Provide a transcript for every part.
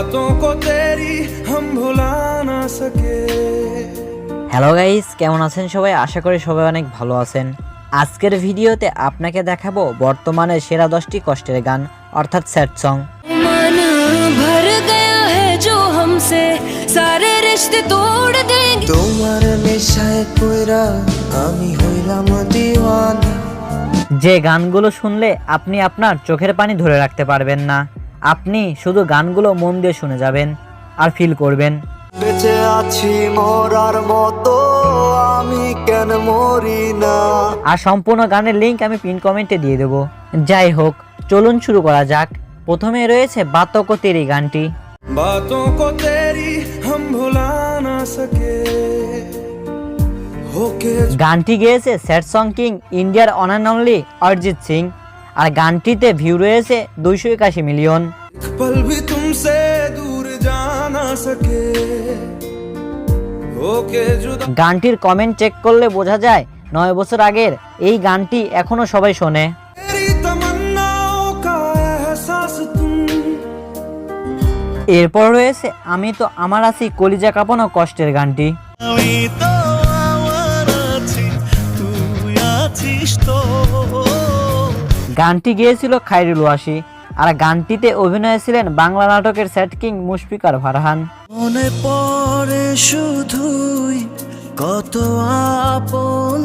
बातों को तेरी हम भुला ना सके হ্যালো গাইস কেমন আছেন সবাই আশা করি সবাই অনেক ভালো আছেন আজকের ভিডিওতে আপনাকে দেখাবো বর্তমানে সেরা দশটি কষ্টের গান অর্থাৎ স্যাড সং मन भर गया है जो हमसे सारे रिश्ते तोड़ देंगे তোমার নেশায় পয়রা আমি হইলাম দিওয়ানা যে গানগুলো শুনলে আপনি আপনার চোখের পানি ধরে রাখতে পারবেন না আপনি শুধু গানগুলো মন দিয়ে শুনে যাবেন আর ফিল করবেন। বেঁচে আছি মরার মতো আমি কেন মরি না? আর সম্পূর্ণ গানের লিংক আমি পিন কমেন্টে দিয়ে দেবো। যাই হোক চলুন শুরু করা যাক। প্রথমে রয়েছে বাতকো তেরি গানটি। বাতকো তেরি হাম ভুলা না সকে। গানটি গেয়েছে স্যাড সং কিং ইন্ডিয়ার অনানলি অরিজিৎ সিং। আর গানটিতে ভিউ রয়েছে দুইশো একাশি মিলিয়ন গানটির কমেন্ট চেক করলে বোঝা যায় নয় বছর আগের এই গানটি এখনও সবাই শোনে। এরপর রয়েছে আমি তো আমার আছি কলিজা কাঁপানো কষ্টের গানটি। আমি তো আমার আছি তুই আছিস তো। গানটি গিয়েছিল খাইরুল ওয়াসি আর গানটিতে অভিনয় ছিলেন বাংলা নাটকের সেট কিং মুশফিকার ফারহান। মনে পড়ে শুধুই কত আপন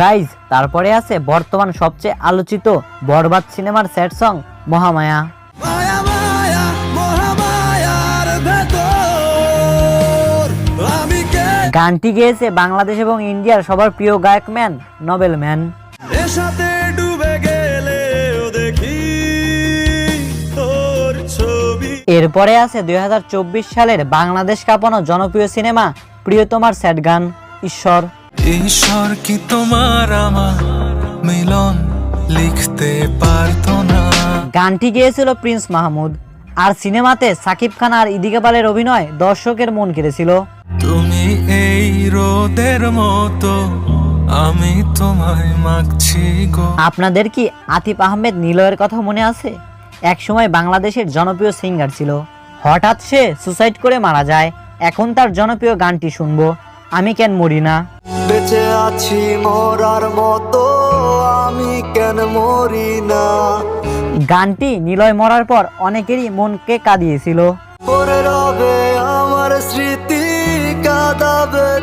গাইজ তারপরে আছে বর্তমান সবচেয়ে আলোচিত বরবাদ সিনেমার স্যাড সং মহামায়া। গানটি গেয়েছে বাংলাদেশ এবং ইন্ডিয়ার সবার প্রিয় গায়ক ম্যান নোবেল ম্যান। দেখি তোর ছবি। এরপরে আছে দুই সালের বাংলাদেশ কাঁপানো জনপ্রিয় সিনেমা প্রিয়তমার স্যাড গান ঈশ্বর। ঈশ্বর কি তোমার আমার মিলন লিখতে পারতো না? গানটি গেয়েছিল প্রিন্স মাহমুদ আর সিনেমাতে সাকিব খান আর ইদিকাবালের অভিনয় দর্শকের মন কেড়েছিল। তুমি এই রোদের মতো আমি তোমায় মাগছি গো। আপনাদের কি আতিফ আহমেদ নিলয়ের কথা মনে আছে? একসময় বাংলাদেশের জনপ্রিয় সিঙ্গার ছিল। হঠাৎ সে সুসাইড করে মারা যায়। এখন তার জনপ্রিয় গানটি শুনব আমি কেন মরি না? বেঁচে আছি মরার মতো আমি কেন মরি না? গানটি নিলয় মরার পর অনেকেরই মনকে কাঁদিয়েছিল। পরে রবে আমার স্মৃতি কাঁদাবে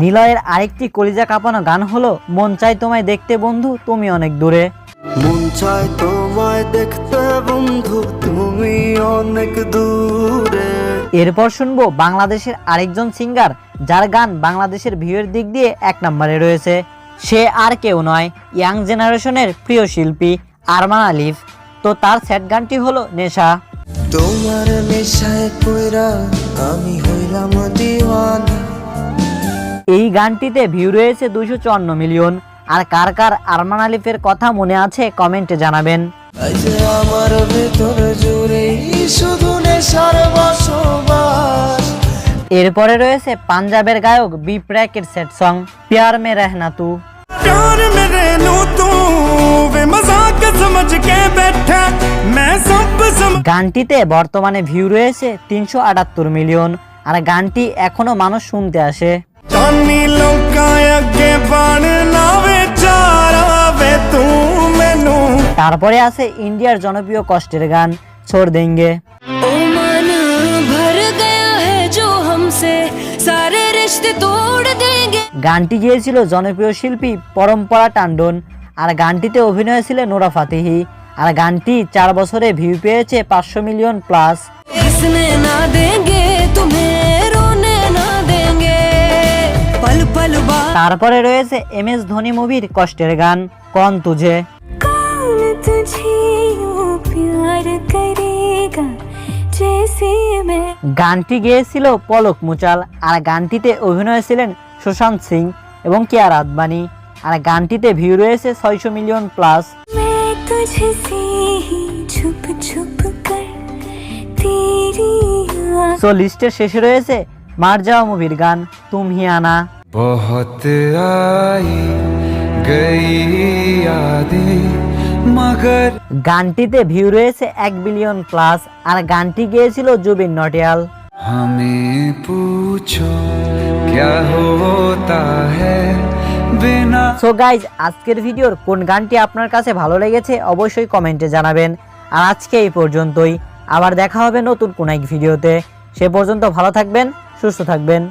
নিলয়ের আরেকটি কলিজা কাঁপানো গান হলো মন চাই তোমায় দেখতে বন্ধু তুমি অনেক দূরে। মন চায় তোমায় দেখতে বন্ধু তুমি অনেক দূরে। এরপর শুনব বাংলাদেশের আরেকজন সিঙ্গার যার গান বাংলাদেশের ভিউয়ের দিক দিয়ে এক নম্বরে রয়েছে। সে আর কেউ নয় ইয়াং জেনারেশনের প্রিয় শিল্পী আরমান আলিফ। তো তার সেট গানটি হলো নেশা। তোমার নেশায় পয়রা আমি হইলাম দিওয়ানা। এই গানটিতে ভিউ রয়েছে দুশো চুয়ান্ন মিলিয়ন আর কার কার আরমান আলিফের কথা মনে আছে কমেন্টে জানাবেন আজ আমার ভেতর জুড়ে শুধু নেশার বসবাস এরপরে রয়েছে পাঞ্জাবের গায়ক বি প্র্যাকের সেট সং প্যার মে রহনা তু प्यार मेरे नू तू वे मजाक समझ के बैठा मैं सब समझ গানটিতে বর্তমানে ভিউ রয়েছে তিনশো আটাত্তর মিলিয়ন আর গানটি এখনো মানুষ শুনতে আসে ਜਾਨੀ ਲੋਕਾਂ ਅੱਗੇ ਬਣਨਾ ਵਿਚਾਰਾ ਵੇ ਤੂੰ ਮੈਨੂੰ তারপরে আছে ইন্ডিয়ার জনপ্রিয় কষ্টের গান ছোড় দেঙ্গে ओ मन भर गया है जो हमसे सारे रिश्ते तोड़ देंगे গানটি গিয়েছিল জনপ্রিয় শিল্পী পরম্পরা টান্ডন আর গানটিতে অভিনয় ছিল নোরা ফাতেহি আর গানটি চার বছরে ভিউ পেয়েছে পাঁচশো মিলিয়ন প্লাস हंसने ना देंगे তারপরে রয়েছে এম এস ধোনি মুভির কষ্টের গান কন তুঝে। গানটি গেয়েছিল পলক মুচাল আর গানটিতে অভিনয় ছিলেন সুশান্ত সিং এবং কেয়ার আদবানি। আর গানটিতে ভিউ রয়েছে ছয়শো মিলিয়ন প্লাস। সো লিস্টের শেষে রয়েছে মারজাও মুভির গান তুমি আনা। बहुत आई गई यादें मगर গানটিতে ভিউ রয়েছে এক বিলিয়ন প্লাস আর গানটি গেয়েছিল জুবিন নটিয়াল हमें पूछो क्या होता है बिना সো গাইজ আজকের ভিডিওর কোন গানটি আপনার কাছে ভালো লেগেছে অবশ্যই কমেন্টে জানাবেন আর আজকে এই পর্যন্তই আবার দেখা হবে নতুন কোন এক ভিডিওতে সে পর্যন্ত ভালো থাকবেন সুস্থ থাকবেন